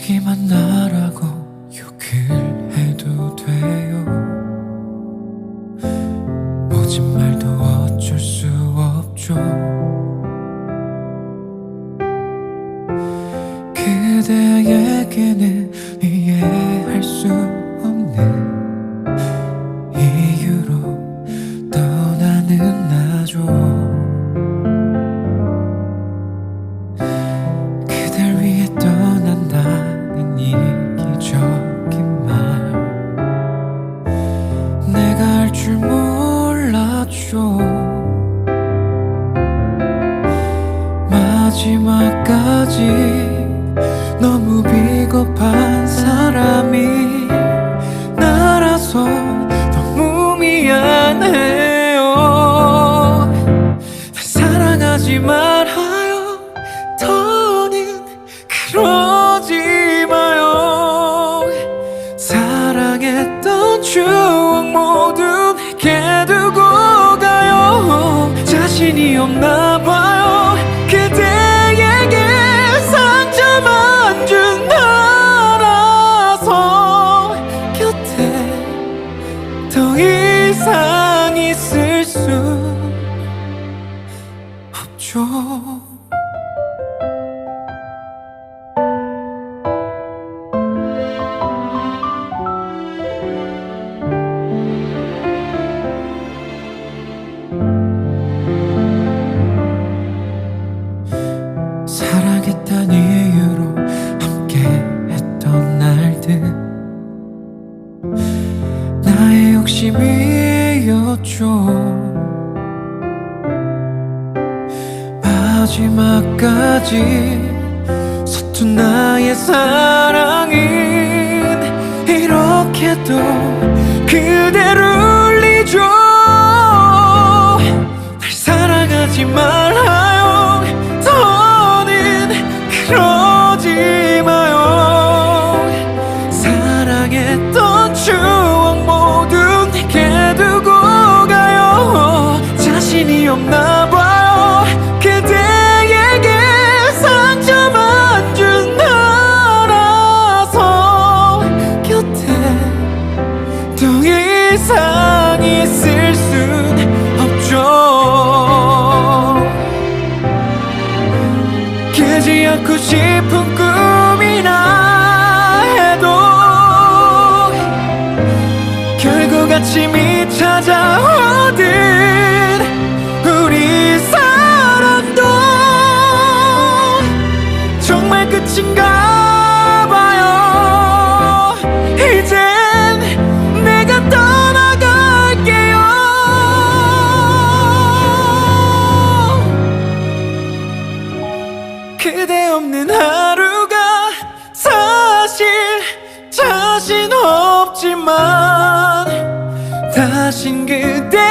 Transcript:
얘기만 나라고 욕을 해도 돼요. 모진 말도 어쩔 수 없죠. 그대에게는 몰랐죠 마지막까지 너무 비겁한 사람이 나라서 너무 미안해요. 날 사랑하지 말아요. 더는 그러지 마요. 사랑했던 추억 모두 내게 가요 자신이 없나 봐요. 그대에게 상처 만 준 나라서 곁에 더 이상 있을 수 사랑했단 이유로 함께 했던 날들. 나의 욕심이었죠 마지막까지 서툰 나의 사랑은 이렇게도 그대를 울리죠. 날 사랑하지 말 이상 있을 순 없죠. 깨지 않고 싶은 꿈이나 해도 결국 아침이 없지만 다신 그댈